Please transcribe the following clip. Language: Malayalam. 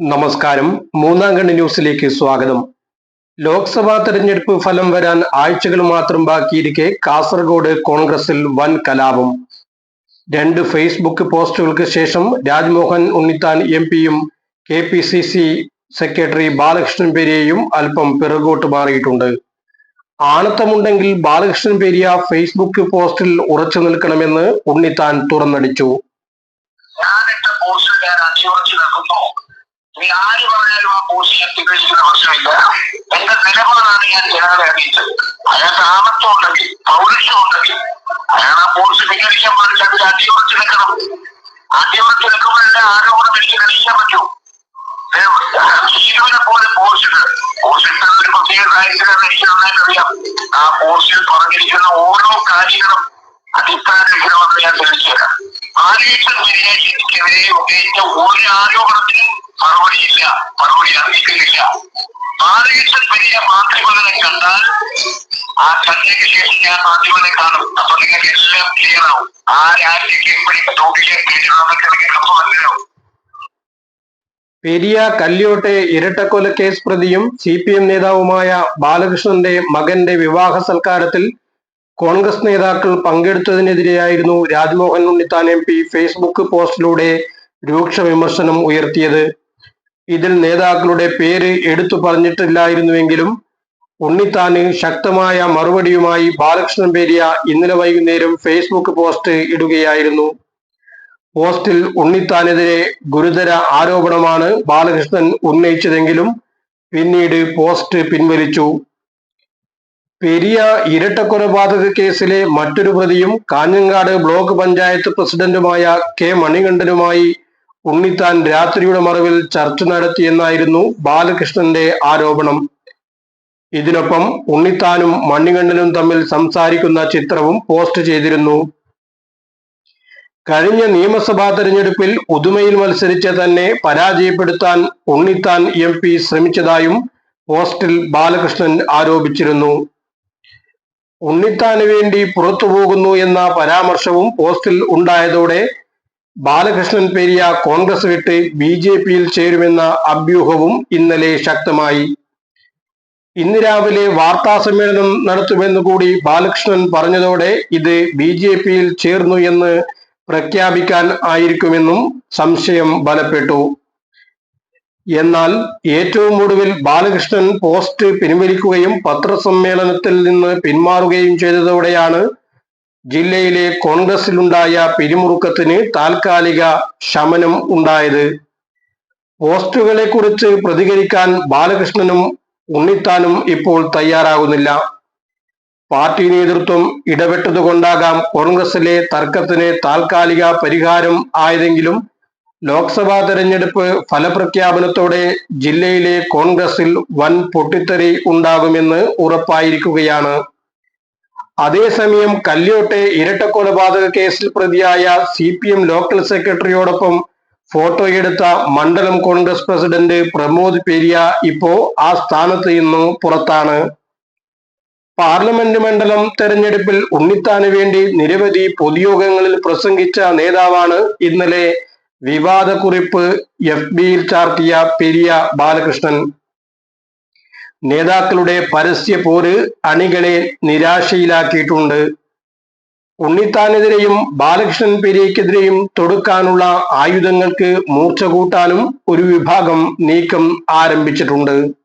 നമസ്കാരം. മൂന്നാം കണ്ണി ന്യൂസിലേക്ക് സ്വാഗതം. ലോക്സഭാ തെരഞ്ഞെടുപ്പ് ഫലം വരാൻ ആഴ്ചകൾ മാത്രം ബാക്കിയിരിക്കെ കാസർഗോഡ് കോൺഗ്രസിൽ വൻ കലാപം. രണ്ട് ഫേസ്ബുക്ക് പോസ്റ്റുകൾക്ക് ശേഷം രാജ്മോഹൻ ഉണ്ണിത്താൻ എം പിയും K P C C secretary Balakrishnan പെരിയയും അല്പം പിറകോട്ട് മാറിയിട്ടുണ്ട്. ആണത്തമുണ്ടെങ്കിൽ ബാലകൃഷ്ണൻ പെരിയ ഫേസ്ബുക്ക് പോസ്റ്റിൽ ഉറച്ചു നിൽക്കണമെന്ന് ഉണ്ണിത്താൻ തുറന്നടിച്ചു. ഇനി ആര് പറഞ്ഞാലും ആ പോസ്റ്റ് ഞാൻ സ്വീകരിക്കുന്ന പ്രശ്നമില്ല. എന്റെ നിലപാടാണ് ഞാൻ ജനങ്ങളെ അറിയിച്ചത്. അയാൾക്ക് ആമത്വം ഉണ്ടെങ്കിൽ പൗരുഷം ഉണ്ടെങ്കിൽ അയാൾ ആ പോസ്റ്റ് സ്വീകരിക്കാൻ അതിൽ അടിയുറച്ച് നിൽക്കണം. അടിയുറച്ച് നിൽക്കുമ്പോൾ എന്റെ ആരോപണം എനിക്ക് തെളിയിക്കാൻ പറ്റൂ ശിശുവിനെ പോലെ പോസ്റ്റ് പോസ്റ്റ് ഇട്ടത് ഒരു പ്രത്യേക കാര്യത്തിലാണ് എനിക്ക് നന്നായിട്ട് അറിയാം. ആ പോസ്റ്റിൽ പറഞ്ഞിരിക്കുന്ന ഓരോ കാര്യങ്ങളും അടിസ്ഥാനരഹിതമെന്ന് ഞാൻ തെളിച്ചു തരാം വിദേശത്തിനെതിരെ ഉന്നയിച്ച ഒരു ആരോപണത്തിനും മറുപടിയില്ല. മറുപടി അറിയിക്കുന്നില്ല. ആരോഗ്യ വലിയ മാധ്യമങ്ങളെ കണ്ടാൽ ആ കണ്ടതിന് ശേഷം ഞാൻ മാധ്യമങ്ങളെ കാണും. അപ്പൊ നിങ്ങൾക്ക് എല്ലാം ക്ലിയർ ആവും. ആ രാജ്യക്ക് എപ്പടി തോട്ടിലെ കേട്ടിട്ടുണ്ടെന്നൊക്കെ നിങ്ങൾക്ക് അപ്പൊ പെരിയ കല്യോട്ടെ ഇരട്ടക്കൊല കേസ് പ്രതിയും സി പി എം നേതാവുമായ ബാലകൃഷ്ണന്റെ മകന്റെ വിവാഹ സൽക്കാരത്തിൽ കോൺഗ്രസ് നേതാക്കൾ പങ്കെടുത്തതിനെതിരെയായിരുന്നു Rajmohan Unnithan M P Facebook പോസ്റ്റിലൂടെ രൂക്ഷ വിമർശനം ഉയർത്തിയത്. ഇതിൽ നേതാക്കളുടെ പേര് എടുത്തു പറഞ്ഞിട്ടില്ലായിരുന്നുവെങ്കിലും ഉണ്ണിത്താന് ശക്തമായ മറുപടിയുമായി ബാലകൃഷ്ണൻ പേരിയ ഇന്നലെ വൈകുന്നേരം ഫേസ്ബുക്ക് പോസ്റ്റ് ഇടുകയായിരുന്നു. പോസ്റ്റിൽ ഉണ്ണിത്താനെതിരെ ഗുരുതര ആരോപണമാണ് ബാലകൃഷ്ണൻ ഉന്നയിച്ചതെങ്കിലും പിന്നീട് പോസ്റ്റ് പിൻവലിച്ചു. പെരിയ ഇരട്ടക്കൊലപാതക കേസിലെ മറ്റൊരു പ്രതിയും കാഞ്ഞങ്ങാട് ബ്ലോക്ക് പഞ്ചായത്ത് പ്രസിഡന്റുമായ കെ മണികണ്ഠനുമായി ഉണ്ണിത്താൻ രാത്രിയുടെ മറവിൽ ചർച്ച നടത്തിയെന്നായിരുന്നു ബാലകൃഷ്ണന്റെ ആരോപണം. ഇതിനൊപ്പം ഉണ്ണിത്താനും മണികണ്ഠനും തമ്മിൽ സംസാരിക്കുന്ന ചിത്രവും പോസ്റ്റ് ചെയ്തിരുന്നു. കഴിഞ്ഞ നിയമസഭാ തെരഞ്ഞെടുപ്പിൽ ഉദുമയിൽ മത്സരിച്ച തന്നെ പരാജയപ്പെടുത്താൻ ഉണ്ണിത്താൻ എം പി ശ്രമിച്ചതായും പോസ്റ്റിൽ ബാലകൃഷ്ണൻ ആരോപിച്ചിരുന്നു. ഉണ്ണിത്താന് വേണ്ടി പുറത്തു പോകുന്നു എന്ന പരാമർശവും പോസ്റ്റിൽ ഉണ്ടായതോടെ ബാലകൃഷ്ണൻ പെരിയ കോൺഗ്രസ് വിട്ട് ബി ജെ പിയിൽ ചേരുമെന്ന അഭ്യൂഹവും ഇന്നലെ ശക്തമായി. ഇന്ന് രാവിലെ വാർത്താ സമ്മേളനം നടത്തുമെന്ന് കൂടി ബാലകൃഷ്ണൻ പറഞ്ഞതോടെ ഇത് ബി ജെ പിയിൽ ചേർന്നു എന്ന് പ്രഖ്യാപിക്കാൻ ആയിരിക്കുമെന്നും സംശയം ബലപ്പെട്ടു. എന്നാൽ ഏറ്റവും ഒടുവിൽ ബാലകൃഷ്ണൻ പോസ്റ്റ് പിൻവലിക്കുകയും പത്രസമ്മേളനത്തിൽ നിന്ന് പിന്മാറുകയും ചെയ്തതോടെയാണ് ജില്ലയിലെ കോൺഗ്രസിലുണ്ടായ പിരിമുറുക്കത്തിന് താൽക്കാലിക ശമനം ഉണ്ടായത് പോസ്റ്റുകളെ കുറിച്ച് പ്രതികരിക്കാൻ ബാലകൃഷ്ണനും ഉണ്ണിത്താനും ഇപ്പോൾ തയ്യാറാകുന്നില്ല. പാർട്ടി നേതൃത്വം ഇടപെട്ടതുകൊണ്ടാകാം കോൺഗ്രസിലെ തർക്കത്തിന് താൽക്കാലിക പരിഹാരം ആയതെങ്കിലും ലോക്സഭാ തെരഞ്ഞെടുപ്പ് ഫലപ്രഖ്യാപനത്തോടെ ജില്ലയിലെ കോൺഗ്രസിൽ വൻ പൊട്ടിത്തെറി ഉണ്ടാകുമെന്ന് ഉറപ്പായിരിക്കുകയാണ്. അതേസമയം കല്യോട്ടെ ഇരട്ടക്കൊലപാതക കേസിൽ പ്രതിയായ സി പി എം ലോക്കൽ സെക്രട്ടറിയോടൊപ്പം ഫോട്ടോയെടുത്ത മണ്ഡലം കോൺഗ്രസ് പ്രസിഡന്റ് പ്രമോദ് പെരിയ ഇപ്പോ ആ സ്ഥാനത്ത് നിന്ന് പുറത്താണ്. പാർലമെന്റ് മണ്ഡലം തെരഞ്ഞെടുപ്പിൽ ഉണ്ണിത്താന് വേണ്ടി നിരവധി പൊതുയോഗങ്ങളിൽ പ്രസംഗിച്ച നേതാവാണ് ഇന്നലെ വിവാദക്കുറിപ്പ് എഫ് ബിയിൽ ചാർത്തിയ പെരിയ ബാലകൃഷ്ണൻ. നേതാക്കളുടെ പരസ്യ പോര് അണികളെ നിരാശയിലാക്കിയിട്ടുണ്ട്. ഉണ്ണിത്താനെതിരെയും ബാലകൃഷ്ണൻ പെരിയക്കെതിരെയും തൊടുക്കാനുള്ള ആയുധങ്ങൾക്ക് മൂർച്ച കൂട്ടാനും ഒരു വിഭാഗം നീക്കം ആരംഭിച്ചിട്ടുണ്ട്.